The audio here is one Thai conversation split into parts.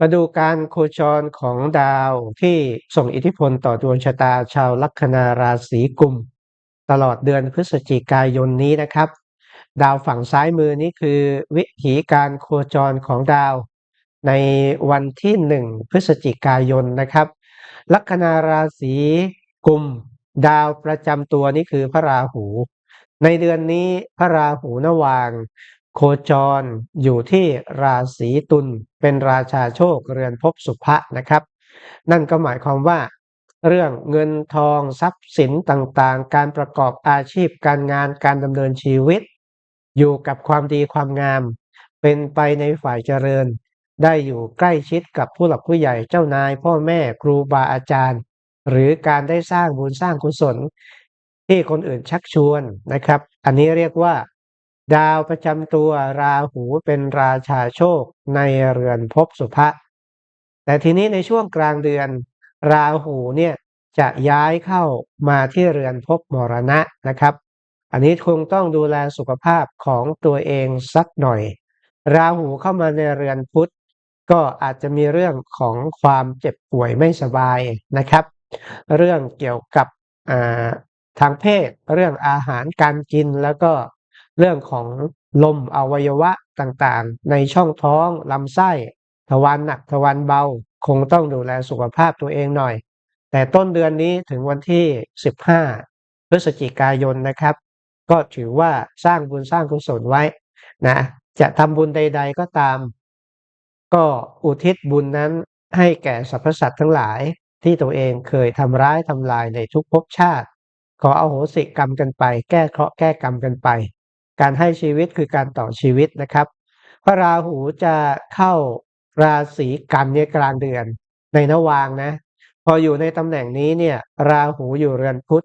มาดูการโคจรของดาวที่ส่งอิทธิพลต่อดวงชะตาชาวลัคนาราศีกุม ตลอดเดือนพฤศจิกายนนี้นะครับ ดาวฝั่งซ้ายมือนี้คือวิถีการโคจรของดาว ในวันที่หนึ่งพฤศจิกายนนะครับ ลัคนาราศีกุม ดาวประจำตัวนี้คือพระราหู ในเดือนนี้พระราหูนวาง โคจรอยู่ที่ราศีตุลเป็นราชาโชคเรือนภพสุภะนะครับ นั่นก็หมายความว่า เรื่องเงินทองทรัพย์สินต่างๆ การประกอบอาชีพการงานการดำเนินชีวิต อยู่กับความดีความงาม เป็นไปในฝ่ายเจริญ ได้อยู่ใกล้ชิดกับผู้หลักผู้ใหญ่เจ้านาย พ่อแม่ครูบาอาจารย์ หรือการได้สร้างบุญสร้างกุศล ที่คนอื่นชักชวนนะครับ อันนี้เรียกว่า ดาวประจำตัวราหูเป็นราชาโชคในเรือนภพสุภะแต่ทีนี้ในช่วงกลางเดือน ราหูเนี่ยจะย้ายเข้ามาที่เรือนภพมรณะนะครับ อันนี้คงต้องดูแลสุขภาพของตัวเองสักหน่อย ราหูเข้ามาในเรือนพุธก็อาจจะมีเรื่องของความเจ็บป่วยไม่สบายนะครับ เรื่องเกี่ยวกับทางเพศ เรื่องอาหารการกินแล้วก็ เรื่องของลมอวัยวะต่างๆ ในช่องท้องลำไส้ทวารหนักทวารเบา คงต้องดูแลสุขภาพตัวเองหน่อย แต่ต้นเดือนนี้ถึงวันที่ 15 พฤศจิกายนนะครับ ก็ถือว่าสร้างบุญสร้างกุศลไว้นะจะทำบุญใด ๆก็ตาม ก็อุทิศบุญนั้นให้แก่สรรพสัตว์ทั้งหลายที่ตัวเองเคยทำร้ายทำลายในทุกภพชาติ ขอเอาโหสิกรรมกันไป แก้เคราะห์แก้กรรมกันไป การให้ชีวิตคือการต่อชีวิตนะครับ พระราหูจะเข้าราศีกันเนี่ยกลางเดือนในนวางนะ พออยู่ในตำแหน่งนี้เนี่ย ราหูอยู่เรือนพุธ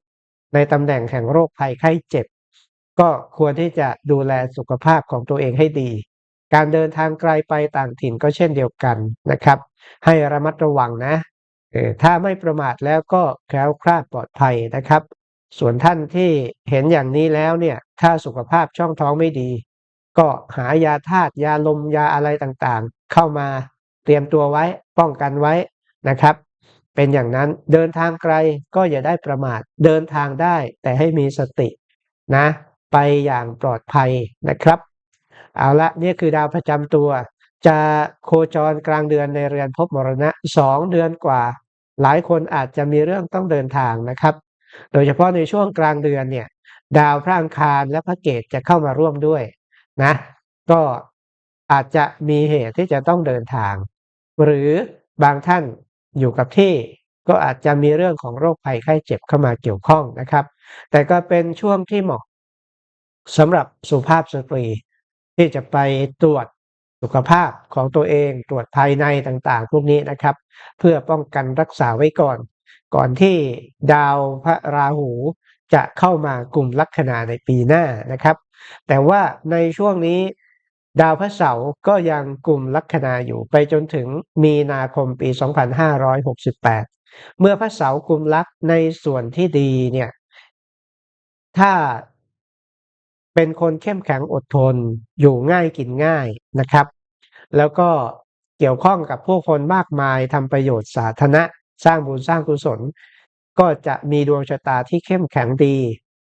ในตำแหน่งแห่งโรคภัยไข้เจ็บ ก็ควรที่จะดูแลสุขภาพของตัวเองให้ดี การเดินทางไกลไปต่างถิ่นก็เช่นเดียวกันนะครับ ให้ระมัดระวังนะถ้าไม่ประมาทแล้วก็แคล้วคลาดปลอดภัยนะครับ ส่วนท่านที่เห็นอย่างนี้แล้วเนี่ย ถ้าสุขภาพช่องท้องไม่ดี ก็หายาธาตุยาลมยาอะไรต่างๆ เข้ามาเตรียมตัวไว้ป้องกันไว้นะครับ เป็นอย่างนั้นเดินทางไกลก็อย่าได้ประมาทเดินทางได้แต่ให้มีสตินะ ไปอย่างปลอดภัยนะครับ เอาละนี่คือดาวประจำตัว จะโคจรกลางเดือนในเรือนพบมรณะสองเดือนกว่า หลายคนอาจจะมีเรื่องต้องเดินทางนะครับ โดยเฉพาะในช่วงกลางเดือนเนี่ย ดาวพระอังคารและพระเกตจะเข้ามาร่วมด้วยนะ ก็อาจจะมีเหตุที่จะต้องเดินทาง หรือบางท่านอยู่กับที่ก็อาจจะมีเรื่องของโรคภัยไข้เจ็บเข้ามาเกี่ยวข้องนะครับ แต่ก็เป็นช่วงที่เหมาะสำหรับสุภาพสตรี ที่จะไปตรวจสุขภาพของตัวเองตรวจภายในต่างๆ พวกนี้นะครับ เพื่อป้องกันรักษาไว้ก่อน ก่อนที่ดาวพระราหูจะเข้ามากลุ่มลัคนาในปีหน้านะครับ แต่ว่าในช่วงนี้ดาวพระเสาร์ก็ยังกลุ่มลัคนาอยู่ไปจนถึงมีนาคมปี 2568 เมื่อพระเสาร์กลุ่มลัคในส่วนที่ดีเนี่ย ถ้าเป็นคนเข้มแข็งอดทนอยู่ง่ายกินง่ายนะครับ แล้วก็เกี่ยวข้องกับผู้คนมากมายทำประโยชน์สาธารณะ สร้างบุญสร้างกุศล ก็จะมีดวงชะตาที่เข้มแข็งดี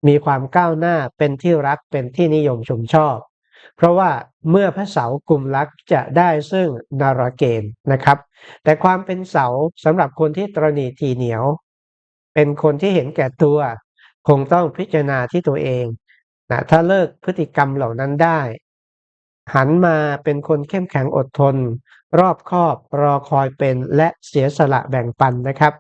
มีความก้าวหน้าเป็นที่รักเป็นที่นิยมชมชอบ เพราะว่าเมื่อพระเสากลุ่มรักจะได้ซึ่งนารเกณฑ์นะครับ แต่ความเป็นเสาสำหรับคนที่ตรณีทีเหนียว เป็นคนที่เห็นแก่ตัว คงต้องพิจารณาที่ตัวเองนะถ้าเลิกพฤติกรรมเหล่านั้นได้ หันมาเป็นคนเข้มแข็งอดทน รอบคอบรอคอยเป็นและเสียสละแบ่งปันนะครับ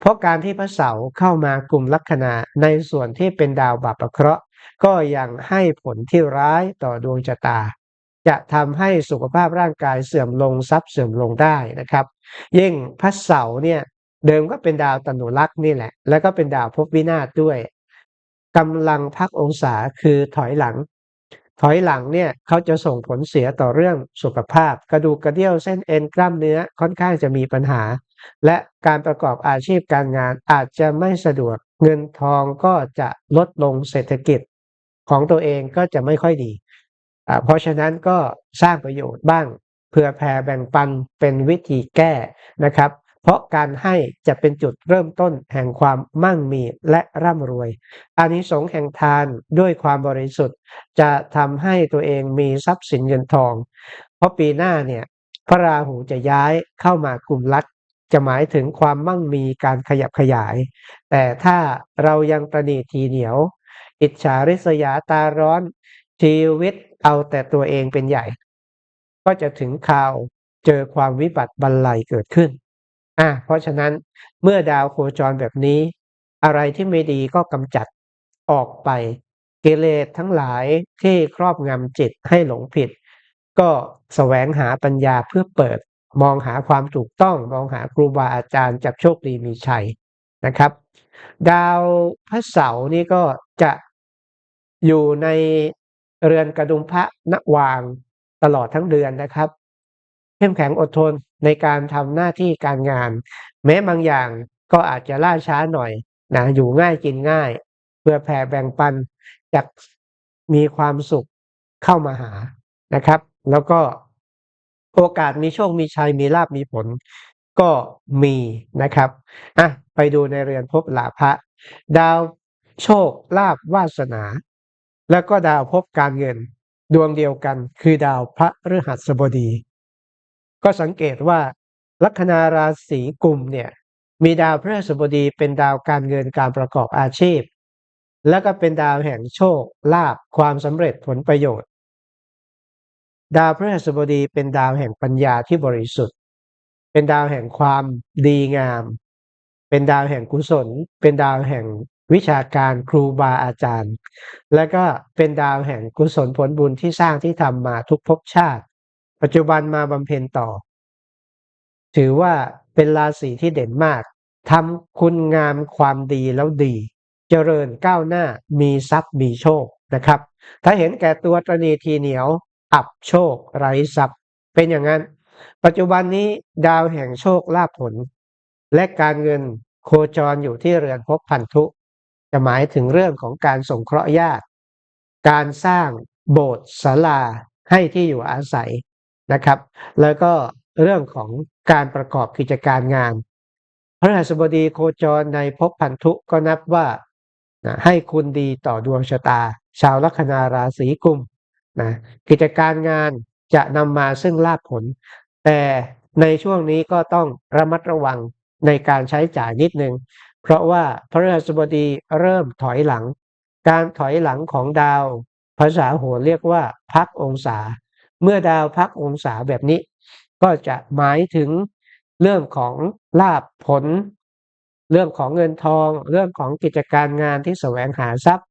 เพราะการที่พระเสาร์เข้ามากลุ่มลัคนาในส่วนที่เป็นดาวบาปะเคราะห์ ก็ยังให้ผลที่ร้ายต่อดวงชะตา จะทำให้สุขภาพร่างกายเสื่อมลงทรัพย์เสื่อมลงได้นะครับ ยิ่งพระเสาร์เนี่ยเดิมก็เป็นดาวตนุรักษ์นี่แหละ แล้วก็เป็นดาวภพวินาศด้วยกำลังพักองศาคือถอยหลัง ถอยหลังเนี่ยเขาจะส่งผลเสียต่อเรื่องสุขภาพ กระดูกกระเดี่ยวเส้นเอ็นกล้ามเนื้อค่อนข้างจะมีปัญหา และการประกอบอาชีพการงานอาจจะไม่สะดวก เงินทองก็จะลดลงเศรษฐกิจของตัวเองก็จะไม่ค่อยดีเพราะฉะนั้นก็สร้างประโยชน์บ้างเพื่อแผ่แบ่งปันเป็นวิธีแก้นะครับ เพราะการให้จะเป็นจุดเริ่มต้นแห่งความมั่งมีและร่ำรวยอานิสงส์แห่งทานด้วยความบริสุทธิ์ จะทำให้ตัวเองมีทรัพย์สินเงินทอง เพราะปีหน้าเนี่ยพระราหูจะย้ายเข้ามากลุ่มลักจะหมายถึงความมั่งมีการขยับขยาย แต่ถ้าเรายังประนีทีเหนียว อิจฉาริษยาตาร้อน ชีวิตเอาแต่ตัวเองเป็นใหญ่ ก็จะถึงข่าวเจอความวิบัติบันไลเกิดขึ้น อะเพราะฉะนั้นเมื่อดาวโคจรแบบนี้ อะไรที่ไม่ดีก็กำจัดออกไปกิเลสทั้งหลายที่ครอบงำจิตให้หลงผิด ก็แสวงหาปัญญาเพื่อเปิด มองหาความถูกต้องมองหาครูบาอาจารย์จับโชคดีมีชัยนะครับ ดาวพระเสาร์นี่ก็จะอยู่ในเรือนกระดุมพระนวางตลอดทั้งเดือนนะครับ เข้มแข็งอดทน ในการทำหน้าที่การงาน แม้บางอย่างก็อาจจะล่าช้าหน่อยนะอยู่ง่ายกินง่าย เพื่อแผ่แบ่งปันจากมีความสุขเข้ามาหานะครับ แล้วก็โอกาสมีโชคมีชัยมีลาบมีผล ก็มีนะครับอะไปดูในเรือนภพลาภะดาวโชคลาภวาสนา แล้วก็ดาวภพการเงิน ดวงเดียวกันคือดาวพระฤหัสบดี ก็สังเกตว่าลัคนาราศีกุมเนี่ยมีดาวพฤหัสบดีเป็นดาวการเงินการประกอบอาชีพ แล้วก็เป็นดาวแห่งโชคลาภความสำเร็จผลประโยชน์ ดาวพฤหัสบดีเป็นดาวแห่งปัญญาที่บริสุทธิ์ เป็นดาวแห่งความดีงาม เป็นดาวแห่งกุศล เป็นดาวแห่งวิชาการครูบาอาจารย์ และก็เป็นดาวแห่งกุศลผลบุญที่สร้างที่ทำมาทุกภพชาติ ปัจจุบันมาบำเพ็ญต่อ ถือว่าเป็นราศีที่เด่นมากทำคุณงามความดีแล้วดี เจริญก้าวหน้ามีทรัพย์มีโชคนะครับ ถ้าเห็นแก่ตัวตรณีทีเหนียว อับโชคไร้ทรัพย์ เป็นอย่างนั้น ปัจจุบันนี้ดาวแห่งโชคลาภผล และการเงินโคจรอยู่ที่เรือนภพพันธุ จะหมายถึงเรื่องของการสงเคราะห์ญาติ การสร้างโบสถ์ศาลาให้ที่อยู่อาศัย นะครับ แล้วก็เรื่องของการประกอบกิจการงาน พระหัสบดีโคจรในภพพันธุก็นับว่านะให้คุณดีต่อดวงชะตา ชาวลัคนาราศีกุมนะกิจการงานจะนำมาซึ่งลาภผล แต่ในช่วงนี้ก็ต้องระมัดระวังในการใช้จ่ายนิดนึง เพราะว่าพระฤหัสบดีเริ่มถอยหลัง การถอยหลังของดาว ภาษาโหรเรียกว่าพักองศา เมื่อดาวพักองศาแบบนี้ ก็จะหมายถึงเรื่องของลาภผล เรื่องของเงินทอง เรื่องของกิจการงานที่แสวงหาทรัพย์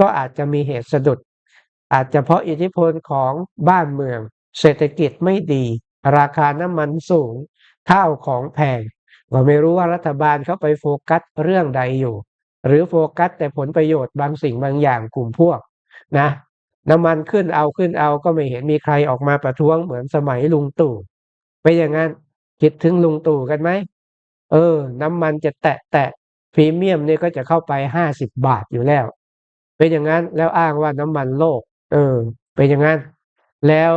ก็อาจจะมีเหตุสะดุด อาจจะเพราะอิทธิพลของบ้านเมือง เศรษฐกิจไม่ดี ราคาน้ำมันสูงข้าวของแพงก็ไม่รู้ว่ารัฐบาลเขาไปโฟกัสเรื่องใดอยู่ หรือโฟกัสแต่ผลประโยชน์บางสิ่งบางอย่างกลุ่มพวกนะ น้ำมันขึ้นเอาขึ้นเอาก็ไม่เห็นมีใครออกมาประท้วงเหมือนสมัยลุงตู่ไปอย่างนั้นคิดถึงลุงตู่กันไหมเออ น้ำมันจะแตะแตะพรีเมียมนี่ก็จะเข้าไปห้าสิบบาทอยู่แล้ว เป็นอย่างนั้นแล้วอ้างว่าน้ำมันโลก เออ เป็นอย่างนั้น แล้ว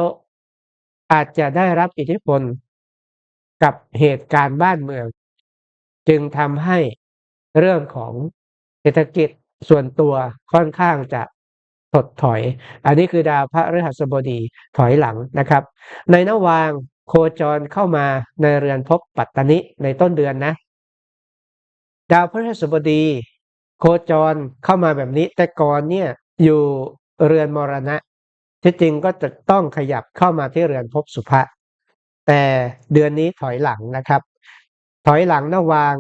อาจจะได้รับอิทธิพลกับเหตุการณ์บ้านเมือง จึงทำให้เรื่องของเศรษฐกิจส่วนตัวค่อนข้างจะ ถดถอย อันนี้คือดาวพระฤหัสบดีถอยหลังนะครับ ในนวางโคจรเข้ามาในเรือนภพปัตตนิในต้นเดือนนะ ดาวพฤหัสบดี โคจรเข้ามาแบบนี้ แต่ก่อนเนี่ยอยู่เรือนมรณะ ที่จริงก็จะต้องขยับเข้ามาที่เรือนภพสุภะแต่เดือนนี้ถอยหลังนะครับ ถอยหลังนวาง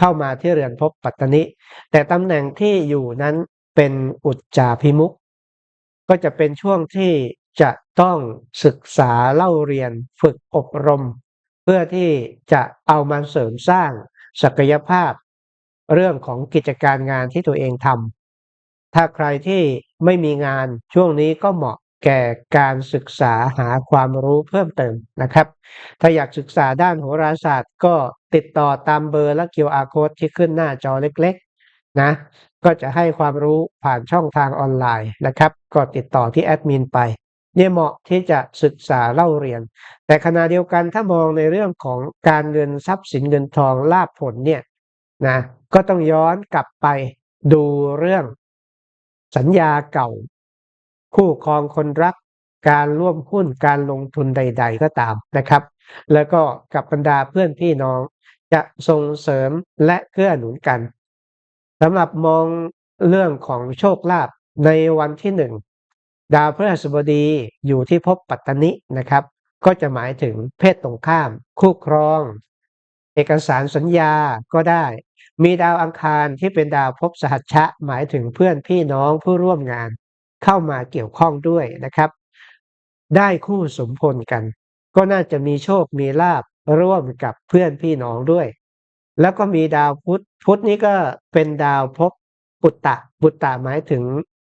เข้ามาที่เรือนภพปัตตนิแต่ตำแหน่งที่อยู่นั้นเป็นอุจจาพิมุก ก็จะเป็นช่วงที่จะต้องศึกษาเล่าเรียนฝึกอบรม เพื่อที่จะเอามาเสริมสร้างศักยภาพ เรื่องของกิจการงานที่ตัวเองทำถ้าใครที่ไม่มีงานช่วงนี้ก็เหมาะแก่การศึกษาหาความรู้เพิ่มเติมนะครับ ถ้าอยากศึกษาด้านโหราศาสตร์ก็ติดต่อตามเบอร์และ QR code ที่ขึ้นหน้าจอเล็ก นะก็จะให้ความรู้ผ่านช่องทางออนไลน์นะครับ ก็ติดต่อที่แอดมินไป เนี่ยเหมาะที่จะศึกษาเล่าเรียน แต่ขณะเดียวกันถ้ามองในเรื่องของการเงินทรัพย์สินเงินทองลาภผลเนี่ยนะก็ต้องย้อนกลับไปดูเรื่อง สัญญาเก่า คู่ครองคนรัก การร่วมหุ้นการลงทุนใด ๆ ก็ตามนะครับ แล้วก็กับบรรดาเพื่อนพี่น้องจะส่งเสริมและเกื้อหนุนกัน สำหรับมองเรื่องของโชคลาภในวันที่หนึ่งดาวพฤหัสบดีอยู่ที่ภพปัตตนินะครับ ก็จะหมายถึงเพศตรงข้าม คู่ครอง เอกสารสัญญาก็ได้ มีดาวอังคารที่เป็นดาวภพสหัชชะ หมายถึงเพื่อนพี่น้องผู้ร่วมงาน เข้ามาเกี่ยวข้องด้วยนะครับ ได้คู่สมพลกัน ก็น่าจะมีโชคมีลาบร่วมกับเพื่อนพี่น้องด้วย แล้วก็มีดาวพุธพุธนี้ก็เป็นดาวภพปุตตะปุตตะหมายถึง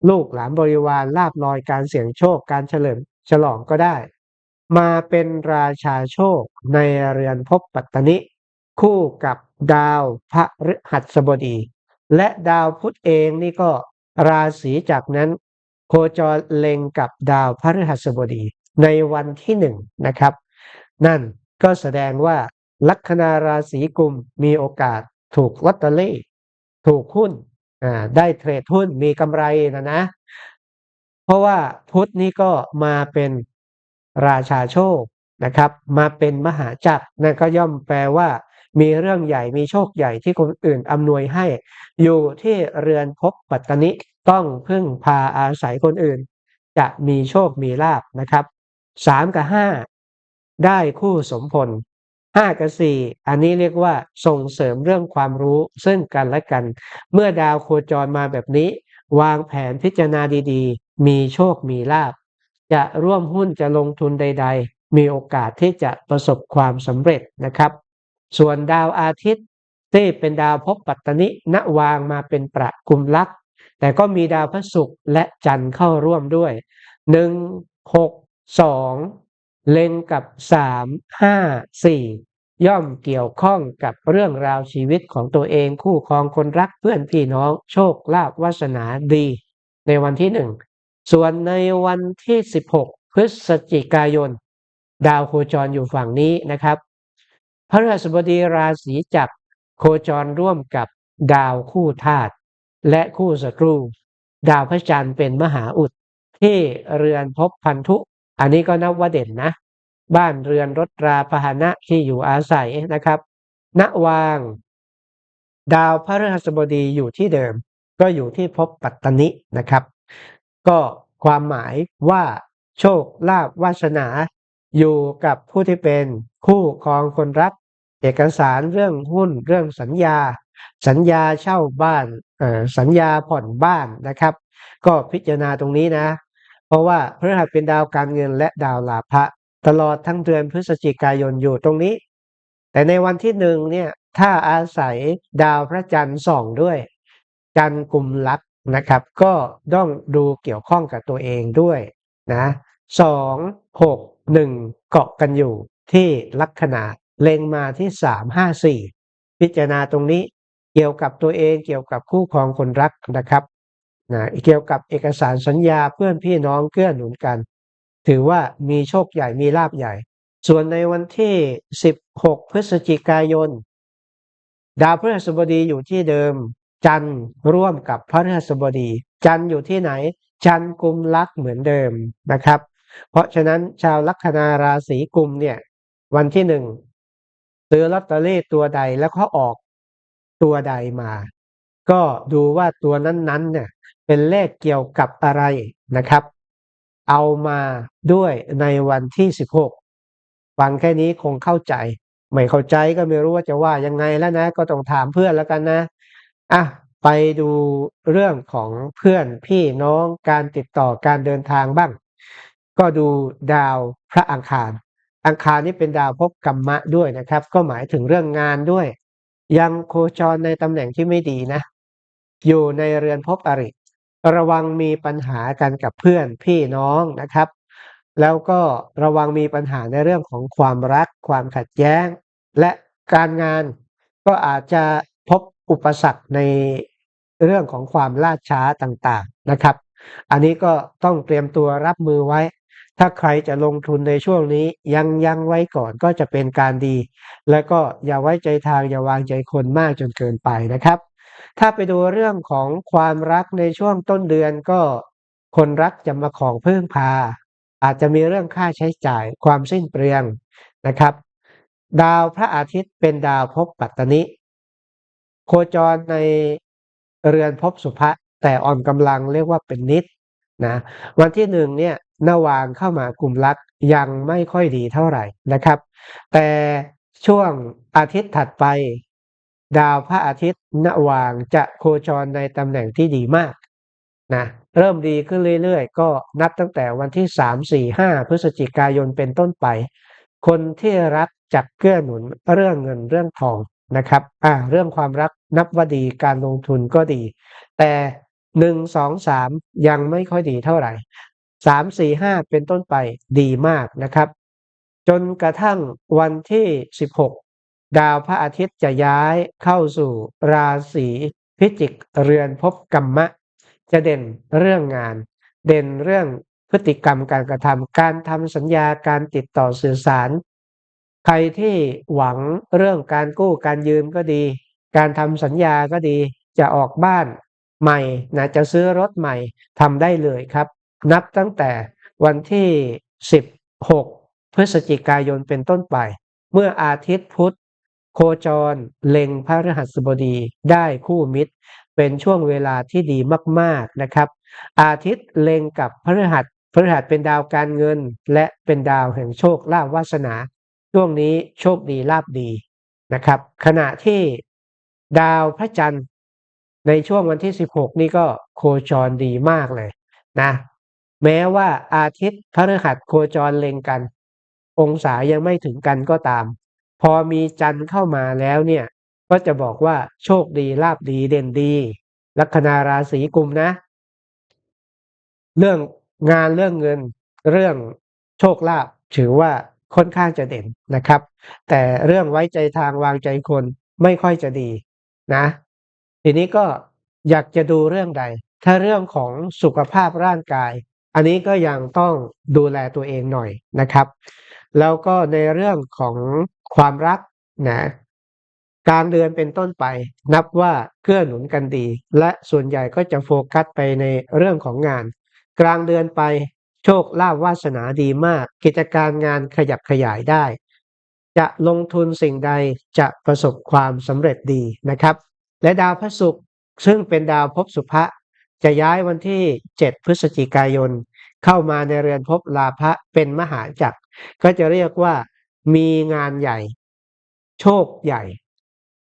ลูกหลานบริวารลาบลอยการเสี่ยงโชคการเฉลิมฉลองก็ได้ มาเป็นราชาโชคในเรือนภพปัตตนิ คู่กับดาวพระฤหัสบดี และดาวพุธเองนี่ก็ราศีจากนั้น โคจรเล็งกับดาวพระฤหัสบดีในวันที่หนึ่งนะครับ นั่นก็แสดงว่า ลัคนาราศีกุมมีโอกาสถูกลอตเตอรี่ถูกหุ้นได้เทรดหุ้นมีกำไรนะนะ เพราะว่าพุธนี้ก็มาเป็นราชาโชคนะครับ มาเป็นมหาจักรนั่นก็ย่อมแปลว่า มีเรื่องใหญ่มีโชคใหญ่ที่คนอื่นอำนวยให้ อยู่ที่เรือนพบปัตตนิต้องพึ่งพาอาศัยคนอื่น จะมีโชคมีลาบนะครับสามกับห้าได้คู่สมพล ห้ากับสี่อันนี้เรียกว่าส่งเสริมเรื่องความรู้ซึ่งกันและกัน เมื่อดาวโคจรมาแบบนี้ วางแผนพิจารณาดีๆ มีโชคมีลาบ จะร่วมหุ้นจะลงทุนใด ๆ มีโอกาสที่จะประสบความสำเร็จนะครับ ส่วนดาวอาทิตย์ที่เป็นดาวพบปัตตนิณวางมาเป็นประกุมลักษ์แต่ก็มีดาวพระศุกร์และจันทร์เข้าร่วมด้วยหนึ่งหกสอง เล็งกับสามห้าสี่ย่อมเกี่ยวข้องกับเรื่องราวชีวิตของตัวเองคู่ครองคนรักเพื่อนพี่น้องโชคลาภวาสนาดี ในวันที่หนึ่งส่วนในวันที่ 16 พฤศจิกายน ดาวโคจรอยู่ฝั่งนี้นะครับพระฤหัสบดีราศีจักรโคจรร่วมกับดาวคู่ธาตุและคู่ศัตรู ดาวพระจันทร์เป็นมหาอุดที่เรือนพบพันธุ อันนี้ก็นับว่าเด่นนะ บ้านเรือนรถราพาหนะที่อยู่อาศัยนะครับ ณวาง ดาวพระฤหัสบดีอยู่ที่เดิม ก็อยู่ที่ภพปัตตนินะครับ ก็ความหมายว่าโชคลาภวาสนา อยู่กับผู้ที่เป็นคู่ครองคนรัก เอกสารเรื่องหุ้นเรื่องสัญญา สัญญาเช่าบ้านสัญญาผ่อนบ้านนะครับ ก็พิจารณาตรงนี้นะ เพราะว่าพฤหัสเป็นดาวการเงินและดาวลาภะตลอดทั้งเดือนพฤศจิกายนอยู่ตรงนี้ แต่ในวันที่หนึ่งเนี่ยถ้าอาศัยดาวพระจันทร์ส่องด้วย จันทร์กลุ่มลักนะครับ ก็ต้องดูเกี่ยวข้องกับตัวเองด้วยนะสองหกหนึ่งเกาะกันอยู่ที่ลัคนาเล็งมาที่สามห้าสี่พิจารณาตรงนี้เกี่ยวกับตัวเองเกี่ยวกับคู่ครองคนรักนะครับ นะเกี่ยวกับเอกสารสัญญาเพื่อนพี่น้องเกื้อหนุนกัน ถือว่ามีโชคใหญ่มีลาบใหญ่ ส่วนในวันที่ 16 พฤศจิกายน ดาวพฤหัสบดีอยู่ที่เดิม จันทร์ร่วมกับพระฤหัสบดี จันทร์อยู่ที่ไหน จันทร์กุมลักเหมือนเดิมนะครับ เพราะฉะนั้นชาวลัคนาราศีกุมเนี่ยวันที่หนึ่งซื้อลอตเตอรี่ตัวใดแล้วเขาออกตัวใดมา ก็ดูว่าตัวนั้นๆเนี่ยเป็นเลขเกี่ยวกับอะไรนะครับ เอามาด้วยในวันที่ 16 ฟังแค่นี้คงเข้าใจ ไม่เข้าใจก็ไม่รู้ว่าจะว่ายังไงแล้วนะ ก็ต้องถามเพื่อนแล้วกันนะอะไปดูเรื่องของเพื่อนพี่น้องการติดต่อการเดินทางบ้าง ก็ดูดาวพระอังคาร อังคารนี่เป็นดาวพบกรรมะด้วยนะครับ ก็หมายถึงเรื่องงานด้วย ยังโคจรในตำแหน่งที่ไม่ดีนะ อยู่ในเรือนพบอริ ระวังมีปัญหากันกับเพื่อนพี่น้องนะครับ แล้วก็ระวังมีปัญหาในเรื่องของความรัก ความขัดแย้ง และการงานก็อาจจะพบอุปสรรคในเรื่องของความล่าช้าต่างๆนะครับ อันนี้ก็ต้องเตรียมตัวรับมือไว้ ถ้าใครจะลงทุนในช่วงนี้ยังยังไว้ก่อนก็จะเป็นการดี แล้วก็อย่าไว้ใจทางอย่าวางใจคนมากจนเกินไปนะครับ ถ้าไปดูเรื่องของความรักในช่วงต้นเดือนก็คนรักจะมาของเพึ่งพา อาจจะมีเรื่องค่าใช้จ่ายความสิ้นเปลืองนะครับ ดาวพระอาทิตย์เป็นดาวภพปัตตนิ โคจรในเรือนภพสุภะแต่อ่อนกำลังเรียกว่าเป็นนิดนะวันที่หนึ่งเนี่ยนาวางเข้ามากลุ่มรักยังไม่ค่อยดีเท่าไหร่นะครับ แต่ช่วงอาทิตย์ถัดไป ดาวพระอาทิตย์นวางจะโคจรในตำแหน่งที่ดีมากนะเริ่มดีขึ้นเรื่อยๆ ก็นับตั้งแต่วันที่ 3 4 5 พฤศจิกายนเป็นต้นไป คนที่รักจักเกื้อหนุนเรื่องเงินเรื่องทองนะครับอ่าเรื่องความรักนับว่าดีการลงทุนก็ดี แต่หนึ่งสองสามยังไม่ค่อยดีเท่าไหร่สามสี่ห้าเป็นต้นไปดีมากนะครับ จนกระทั่งวันที่สิบหก ดาวพระอาทิตย์จะย้ายเข้าสู่ราศีพิจิกเรือนภพกรรมะ จะเด่นเรื่องงาน เด่นเรื่องพฤติกรรมการกระทำการทำสัญญาการติดต่อสื่อสาร ใครที่หวังเรื่องการกู้การยืมก็ดี การทำสัญญาก็ดี จะออกบ้านใหม่นะจะซื้อรถใหม่ทำได้เลยครับ นับตั้งแต่วันที่ 16 พฤศจิกายนเป็นต้นไป เมื่ออาทิตย์พุธ โคจรเล็งพระฤหัสบดีได้คู่มิตร เป็นช่วงเวลาที่ดีมากๆนะครับ อาทิตย์เล็งกับพระฤหัสพระฤหัสเป็นดาวการเงิน และเป็นดาวแห่งโชคลาภวาสนา ช่วงนี้โชคดีลาบดีนะครับ ขณะที่ดาวพระจันทร์ในช่วงวันที่ 16 นี่ก็โคจรดีมากเลยนะ แม้ว่าอาทิตย์พระฤหัสโคจรเล็งกัน องศายังไม่ถึงกันก็ตาม พอมีจันทร์เข้ามาแล้วเนี่ยก็จะบอกว่าโชคดีลาบดีเด่นดี ลัคนาราศีกุมนะ เรื่องงานเรื่องเงิน เรื่องโชคลาภถือว่าค่อนข้างจะเด่นนะครับ แต่เรื่องไว้ใจทางวางใจคนไม่ค่อยจะดีนะ ทีนี้ก็อยากจะดูเรื่องใด ถ้าเรื่องของสุขภาพร่างกาย อันนี้ก็ยังต้องดูแลตัวเองหน่อยนะครับ แล้วก็ในเรื่องของ ความรักนะกลางเดือนเป็นต้นไป นับว่าเกื้อหนุนกันดี และส่วนใหญ่ก็จะโฟกัสไปในเรื่องของงาน กลางเดือนไปโชคลาภวาสนาดีมาก กิจการงานขยับขยายได้ จะลงทุนสิ่งใดจะประสบความสำเร็จดีนะครับ และดาวพระศุกร์ซึ่งเป็นดาวภพสุภะจะย้ายวันที่ 7 พฤศจิกายน เข้ามาในเรือนภพลาภะเป็นมหาจักรก็จะเรียกว่า มีงานใหญ่ โชคใหญ่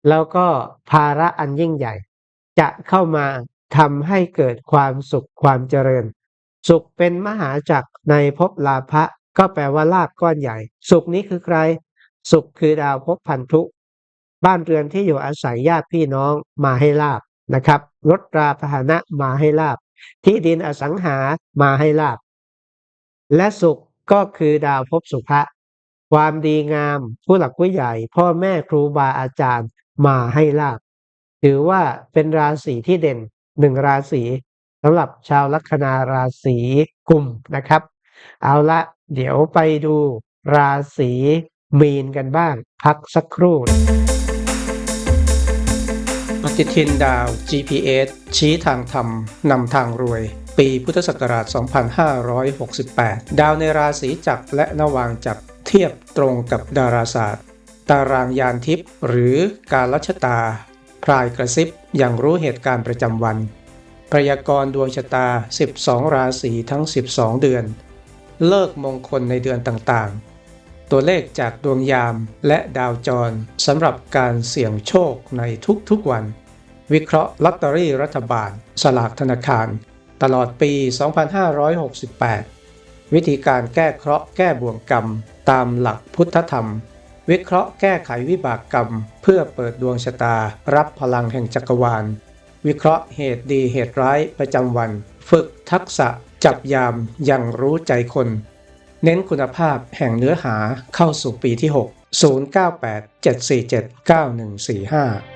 แล้วก็ภาระอันยิ่งใหญ่ จะเข้ามาทำให้เกิดความสุขความเจริญ สุขเป็นมหาจักรในภพลาภะก็แปลว่าลาภก้อนใหญ่ สุขนี้คือใคร สุขคือดาวภพพันธุ บ้านเรือนที่อยู่อาศัยญาติพี่น้องมาให้ลาบนะครับรถราพาหนะมาให้ลาบ ที่ดินอสังหามาให้ลาบ และสุขก็คือดาวภพสุภะ ความดีงาม ผู้หลักผู้ใหญ่ พ่อแม่ครูบาอาจารย์มาให้ลาบถือว่าเป็นราศีที่เด่นหนึ่งราศีสำหรับชาวลัคนาราศีกุมนะครับ เอาละเดี๋ยวไปดูราศีมีนกันบ้าง พักสักครู่ปฏิทินดาว GPS ชี้ทางธรรมนำทางรวย ปีพุทธศักราช 2568 ดาวในราศีจักรและนวางจักร เทียบตรงกับดาราศาสตร์ ตารางยานทิพย์หรือการลัชตา พรายกระซิบอย่างรู้เหตุการณ์ประจำวัน พยากรณ์ดวงชะตา 12 ราศีทั้ง 12 เดือน เลิกมงคลในเดือนต่างๆ ตัวเลขจากดวงยามและดาวจรสำหรับการเสี่ยงโชคในทุกๆวัน วิเคราะห์ลอตเตอรี่รัฐบาล สลากธนาคาร ตลอดปี 2568 วิธีการแก้เคราะห์แก้บ่วงกรรม ตามหลักพุทธธรรม วิเคราะห์แก้ไขวิบากกรรม เพื่อเปิดดวงชะตา รับพลังแห่งจักรวาล วิเคราะห์เหตุดีเหตุร้ายประจำวัน ฝึกทักษะจับยามอย่างรู้ใจคน เน้นคุณภาพแห่งเนื้อหาเข้าสู่ปีที่ 6 098 747 9145